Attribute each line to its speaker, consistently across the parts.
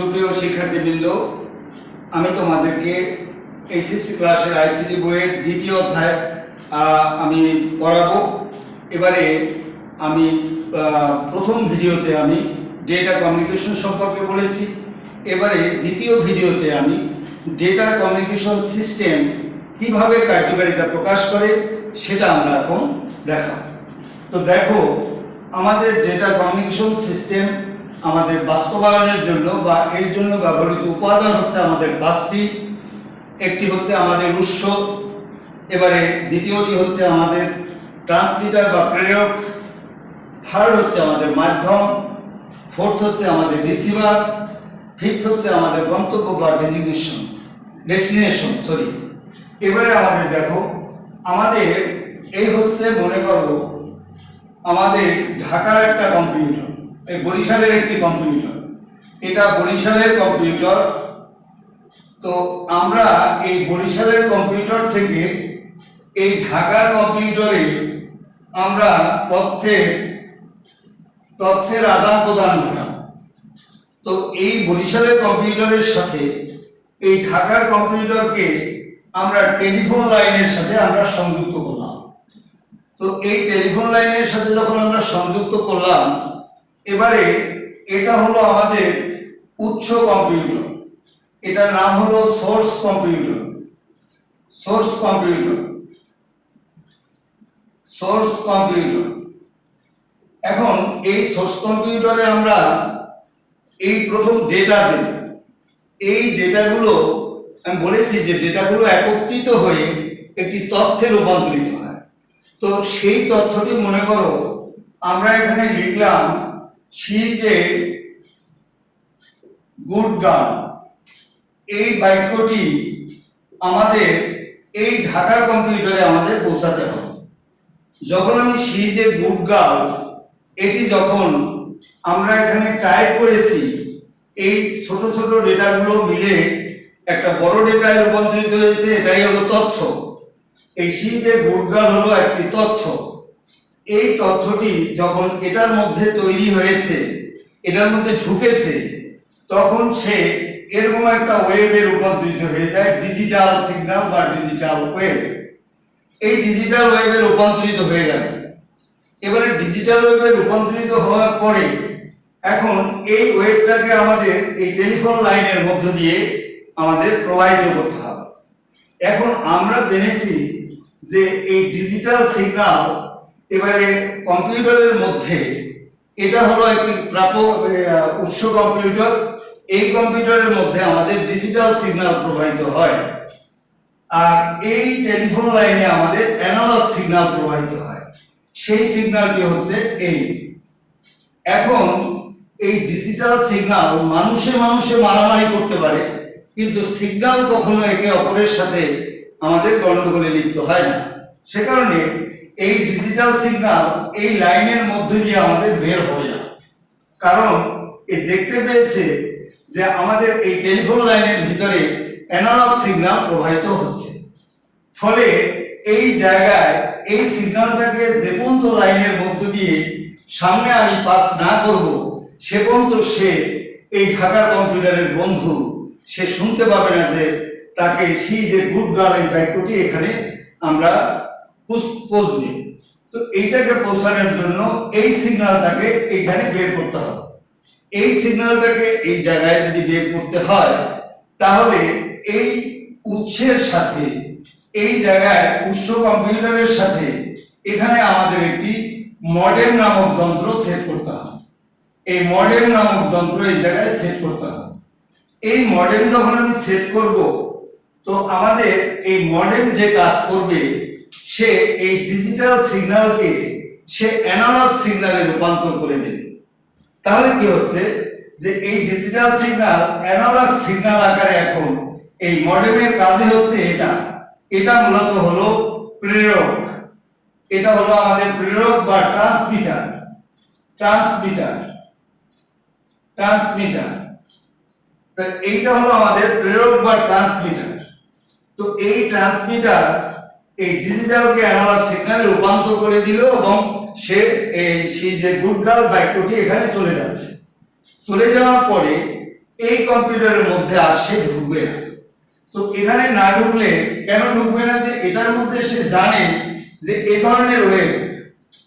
Speaker 1: সুপ্রিয় শিক্ষার্থীবৃন্দ, আমি তোমাদেরকে এইচএসসি ক্লাসের আইসিটি বইয়ের দ্বিতীয় অধ্যায় আমি পড়াবো। এবারে আমি প্রথম ভিডিওতে আমি ডেটা কমিউনিকেশন সম্পর্কে বলেছি। এবারে দ্বিতীয় ভিডিওতে আমি ডেটা কমিউনিকেশন সিস্টেম কীভাবে কার্যকারিতা প্রকাশ করে সেটা আমরা এখন দেখাবো। তো দেখো, আমাদের ডেটা কমিউনিকেশন সিস্টেম আমাদের বাস্তবায়নের জন্য বা এর জন্য ব্যবহৃত উপাদান হচ্ছে আমাদের পাঁচটি একটি হচ্ছে আমাদের উৎস, এবারে দ্বিতীয়টি হচ্ছে আমাদের ট্রান্সমিটার বা প্রেরক থার্ড হচ্ছে আমাদের মাধ্যম ফোর্থ হচ্ছে আমাদের রিসিভার ফিফথ হচ্ছে আমাদের গন্তব্য বা ডেজিগনেশন ডেস্টিনেশন সরি এবারে আমাদের দেখো, আমাদের এই হচ্ছে মনে করো, আমাদের ঢাকার একটা কম্পিউটার এই বরিশালের একটি কম্পিউটার এটা বরিশালের কম্পিউটার তো আমরা এই বরিশালের কম্পিউটার থেকে এই ঢাকার কম্পিউটারে আমরা তথ্যের তথ্যের আদান প্রদান ঘটাম তো এই বরিশালের কম্পিউটারের সাথে, এই ঢাকার কম্পিউটারকে আমরা টেলিফোন লাইনের সাথে আমরা সংযুক্ত করলাম। তো এই টেলিফোন লাইনের সাথে যখন আমরা সংযুক্ত করলাম এবারে এটা হলো আমাদের উৎস কম্পিউটার। এটার নাম হলো source computer. Source computer. Source computer. এখন এই সোর্স কম্পিউটারে আমরা এই প্রথম ডেটা দেব। এই ডেটাগুলো আমি বলেছি যে ডেটাগুলো একত্রিত হয়ে একটি তথ্যে রূপান্তরিত হয়। তো সেই তথ্যটি মনে করো, আমরা এখানে লিখলাম সি যে গুড গার্ল এই বাক্যটি আমাদের এই ঢাকা কম্পিউটারে আমাদের পৌঁছাতে হবে। যখন আমি সি যে গুড গার্ল এটি যখন আমরা এখানে টাইপ করেছি, এই ছোট ছোট ডেটাগুলো মিলে একটা বড় ডেটায় রূপান্তরিত হয়েছে, এটাই হলো তথ্য। এই সি যে গুড গার্ল হলো একটি তথ্য। এই তথ্যটি যখন এটার মধ্যে তৈরি হয়েছে, এটার মধ্যে ঢুকেছে, তখন সে এরকম একটা ওয়েবে রূপান্তরিত হয়ে যায়, ডিজিটাল সিগন্যাল বা ডিজিটাল ওয়েব। এই ডিজিটাল ওয়েবে রূপান্তরিত হয়ে গেল। এবারে ডিজিটাল ওয়েবে রূপান্তরিত হওয়ার পরে এখন এই ওয়েবটাকে আমাদের এই টেলিফোন লাইনের মধ্য দিয়ে আমাদের প্রবাহিত করতে হবে। এখন আমরা জেনেছি যে এই ডিজিটাল সিগন্যাল এবারে কম্পিউটারের মধ্যে এটা হলো একটি প্রাপ্য আহ, উৎস কম্পিউটার। এই কম্পিউটারের মধ্যে আমাদের ডিজিটাল সিগন্যাল প্রবাহিত হয়। আর এই টেলিফোন লাইনে আমাদের অ্যানালগ সিগন্যাল প্রবাহিত হয়। সেই সিগন্যালটি হচ্ছে এই। এখন এই ডিজিটাল সিগন্যাল মানুষে মানুষে মারামারি করতে পারে কিন্তু সিগন্যাল কখনো একে অপরের সাথে আমাদের গণ্ডগোলে লিপ্ত হয় না। সে কারণে এই ডিজিটাল সিগন্যাল এই লাইনের মধ্যে দিয়ে আমাদের বের হবে না। কারণ এ দেখতে পেয়েছে যে আমাদের এই টেলিফোন লাইনের ভিতরে অ্যানালগ সিগন্যাল প্রবাহিত হচ্ছে। ফলে এই জায়গায় এই সিগন্যালটাকে যে পর্যন্ত লাইনের মধ্য দিয়ে সামনে আমি পাস না করব, সে পর্যন্ত সে এই ঢাকার কম্পিউটারের বন্ধু, সে শুনতে পাবে না যে তাকে সি যে গুড গার্ল এই বাক্যটি এখানে আমরা পৌঁছবে তো এইটাকে পৌঁছানোর জন্য এই সিগন্যালটাকে এইখানে বের করতে হবে। এই সিগন্যালটাকে এই জায়গায় যদি বের করতে হয়, তাহলে এই উৎসের সাথে, এই জায়গায় উৎস কম্পিউটারের সাথে এখানে আমাদের একটি মডেম নামক যন্ত্র সেট করতে হবে। এই মডেম নামক যন্ত্র এই জায়গায় সেট করতে হবে। এই মডেম যখন আমি সেট করব, তো আমাদের এই মডেম যে কাজ করবে সে এই ডিজিটাল সিগন্যালকে সে অ্যানালগ সিগন্যালে রূপান্তর করে দেবে। তাহলে কি হচ্ছে? যে এই ডিজিটাল সিগন্যাল অ্যানালগ সিগন্যাল আকারে এখন এই মডেমের কাজে হচ্ছে এটা। এটা মূলত হলো প্রেরক। এটা হলো আমাদের প্রেরক বা ট্রান্সমিটার ট্রান্সমিটার ট্রান্সমিটার তো এইটা হলো আমাদের প্রেরক বা ট্রান্সমিটার তো এই ট্রান্সমিটার এই ডিজিটালকে অ্যানালগ সিগন্যালে রূপান্তর করে দিল এবং সে এই সেই যে গুড গার্ল বাক্যটি এখানে চলে যাচ্ছে। চলে যাওয়ার পরে এই কম্পিউটারের মধ্যে আর সে ঢুকবে না। তো এখানে না ঢুকলে কেন ঢুকবে না যে এটার মধ্যে সে জানে যে এ ধরনের ওয়েব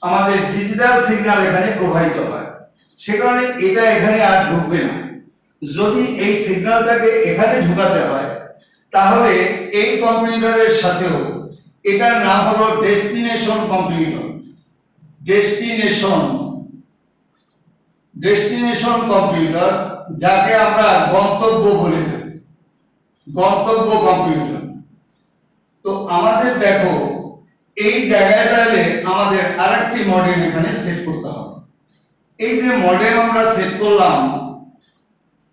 Speaker 1: আমাদের ডিজিটাল সিগন্যাল এখানে প্রবাহিত হয়। সে কারণে এটা এখানে আর ঢুকবে না। যদি এই সিগন্যালটাকে এখানে ঢুকাতে হয়, তাহলে এই কম্পিউটারের সাথেও এটার নাম হলো destination computer. Destination. Destination computer, যাকে আমরা গন্তব্য বলে থাকি। গন্তব্য কম্পিউটার। তো আমাদের দেখো, এই জায়গাটাতে আমাদের আরেকটি মডেল এখানে সেট করতে হবে। এই যে মডেল আমরা সেট করলাম,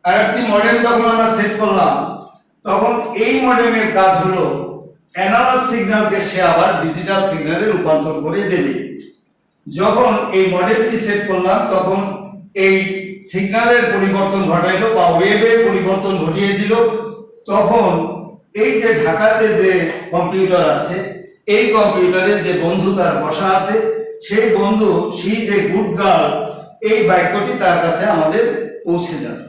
Speaker 1: আরেকটি মডেল যখন আমরা সেট করলাম, তখন এই মডেলের কাজ হলো অ্যানালগ সিগন্যালকে সে আবার ডিজিটাল সিগন্যালে রূপান্তর করে দেবে। যখন এই মডেলটি সেট করলাম, তখন এই সিগন্যালের পরিবর্তন ঘটাইলো বা ওয়েবের পরিবর্তন ঘটিয়ে দিল। তখন এই যে ঢাকাতে যে কম্পিউটার আছে, এই কম্পিউটারে যে বন্ধু তার বসা আছে, সেই বন্ধু, সেই যে গুড গার্ল এই বাক্যটি তার কাছে আমাদের পৌঁছে যাবে।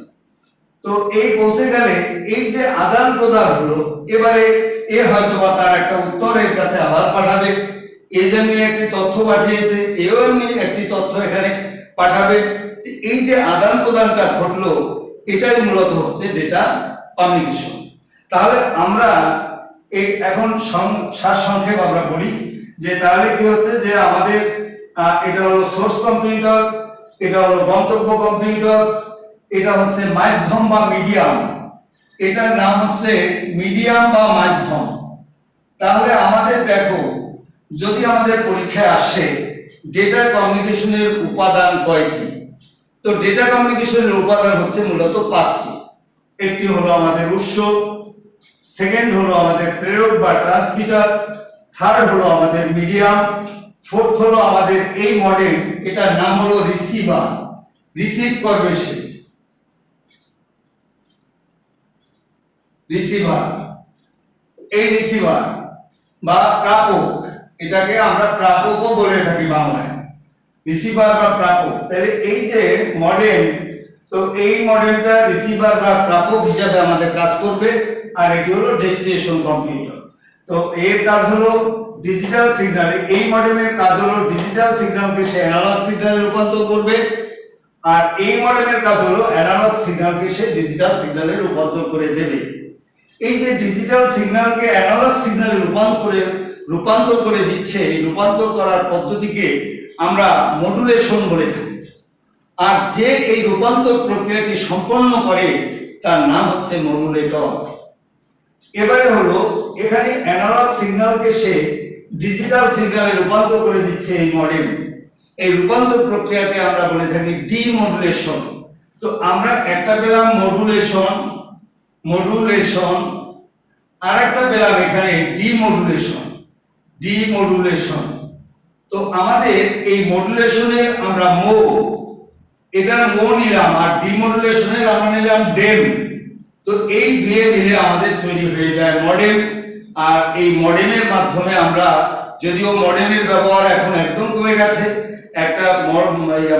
Speaker 1: তো এই পৌঁছে গেলে এই যে আদান প্রদান হলো, এবারে এ হয়তো বা তার একটা উত্তরের কাছে আবার পাঠাবে। এ যেমনি একটি তথ্য পাঠিয়েছে, এও এমনি একটি তথ্য এখানে পাঠাবে। এই যে আদান প্রদানটা ঘটলো, এটাই মূলত হচ্ছে ডেটা কমিউনিকেশন তাহলে আমরা এই এখন সং- সারসংক্ষেপ আমরা বলি যে তাহলে কি হচ্ছে যে আমাদের এটা হলো সোর্স কম্পিউটার এটা হলো গন্তব্য কম্পিউটার এটা হচ্ছে মাধ্যম বা মিডিয়াম এটার নাম হচ্ছে মিডিয়াম বা মাধ্যম। তাহলে আমাদের দেখো, যদি আমাদের পরীক্ষায় আসে ডেটা কমিউনিকেশনের উপাদান কয়টি? তো ডেটা কমিউনিকেশনের উপাদান হচ্ছে মূলত পাঁচটি। একটি হলো আমাদের উৎস সেকেন্ড হলো আমাদের প্রেরক বা ট্রান্সমিটার থার্ড হলো আমাদের মিডিয়াম ফোর্থ হলো আমাদের এই মডেল এটার নাম হলো রিসিভার রিসিভ করবে সে। রিসিভার এই রিসিভার বা প্রাপক, এটাকে আমরা প্রাপকও বলে থাকি বাংলায়। রিসিভার বা প্রাপক। তাহলে এই যে মডেল তো এই মডেলটা রিসিভার বা প্রাপক হিসাবে আমাদের কাজ করবে, আর এটি হলো ডেস্টিনেশন কম্পিউটার তো এর কাজ হলো ডিজিটাল সিগন্যাল এই মডেলের কাজ হলো ডিজিটাল সিগন্যালকে সে অ্যানালগ সিগন্যালে রূপান্তর করবে, আর এই মডেলের কাজ হলো অ্যানালগ সিগন্যালকে সে ডিজিটাল সিগন্যালে রূপান্তর করে দেবে। এই যে ডিজিটাল সিগন্যালকে অ্যানালগ সিগন্যালে রূপান্তরে রূপান্তর করে দিচ্ছে, এই রূপান্তর করার পদ্ধতিকে আমরা মডুলেশন বলে থাকি। আর যে এই রূপান্তর প্রক্রিয়াটি সম্পন্ন করে, তার নাম হচ্ছে মডুলেটর এবারে হলো, এখানে অ্যানালগ সিগন্যালকে সে ডিজিটাল সিগন্যালে রূপান্তর করে দিচ্ছে এই মডেল এই রূপান্তর প্রক্রিয়াকে আমরা বলে থাকি ডিমডুলেশন তো আমরা একটা পেলাম মডুলেশন মডুলেশন আর একটা পেলাম এখানে ডিমডুলেশন ডিমডুলেশন তো আমাদের এই মডুলেশনের আমরা মো, এটার মো নিলাম আর ডিমডুলেশনের আমরা নিলাম ডেম তো এই দিয়ে মিলে আমাদের তৈরি হয়ে যায় মডেল আর এই মডেলের মাধ্যমে আমরা, যদিও মডেলের ব্যবহার এখন একদম কমে গেছে, একটা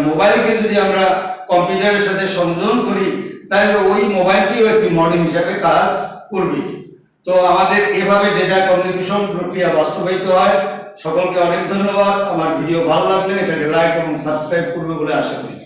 Speaker 1: মোবাইলকে যদি আমরা কম্পিউটারের সাথে সংযোজন করি, তাহলে ওই মোবাইলটিও একটি মডেল হিসাবে কাজ করবে। তো আমাদের এভাবে ডেটা কমিউনিকেশন প্রক্রিয়া বাস্তবায়িত হয়। সকলকে অনেক ধন্যবাদ। আমার ভিডিও ভালো লাগলে এটাকে লাইক এবং সাবস্ক্রাইব করবে বলে আশা করি।